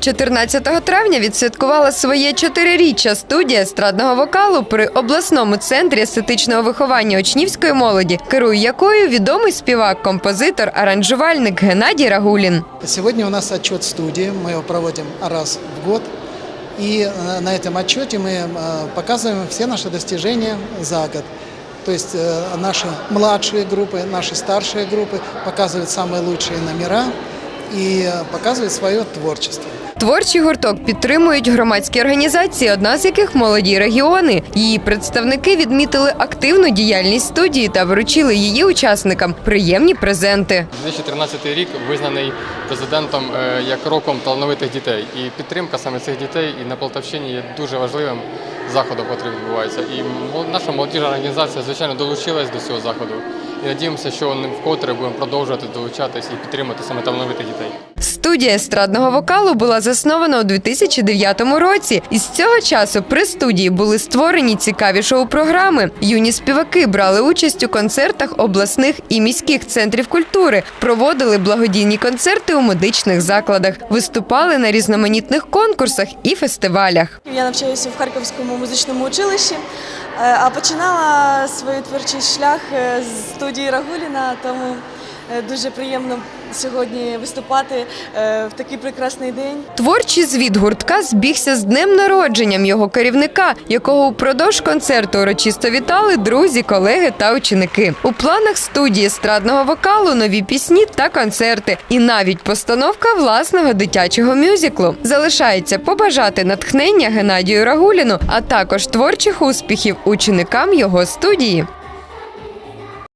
14 травня відсвяткувала своє чотириріччя студія естрадного вокалу при обласному центрі естетичного виховання учнівської молоді, керує якою відомий співак, композитор, аранжувальник Геннадій Рагулін. Сегодня у нас отчет студии, мы его проводим раз в год. И э, на этом отчете мы э, показываем все наши достижения за год. То есть э, наши младшие группы, наши старшие группы показывают самые лучшие номера и э, показывают свое творчество. Творчий гурток підтримують громадські організації, одна з яких молоді регіони. Її представники відмітили активну діяльність студії та вручили її учасникам приємні презенти. 2013 рік визнаний президентом е, як роком талановитих дітей. І підтримка саме цих дітей і на Полтавщині є дуже важливим заходом, який відбувається. І наша молодіжна організація, звичайно, долучилась до цього заходу. І надіємося, що вкотре будемо продовжувати долучатись і підтримати саме талановитих дітей. Студія естрадного вокалу була заснована у 2009 році. І з цього часу при студії були створені цікаві шоу-програми. Юні співаки брали участь у концертах обласних і міських центрів культури, проводили благодійні концерти у медичних закладах, виступали на різноманітних конкурсах і фестивалях. Я навчаюся в Харківському музичному училищі, е, а починала свій творчий шлях е, з студії Рагуліна, тому дуже приємно сьогодні виступати е, в такий прекрасний день. Творчий звіт гуртка збігся з днем народженням його керівника, якого упродовж концерту урочисто вітали друзі, колеги та ученики. У планах студії естрадного вокалу нові пісні та концерти, і навіть постановка власного дитячого мюзиклу. Залишається побажати натхнення Геннадію Рагуліну, а також творчих успіхів ученикам його студії.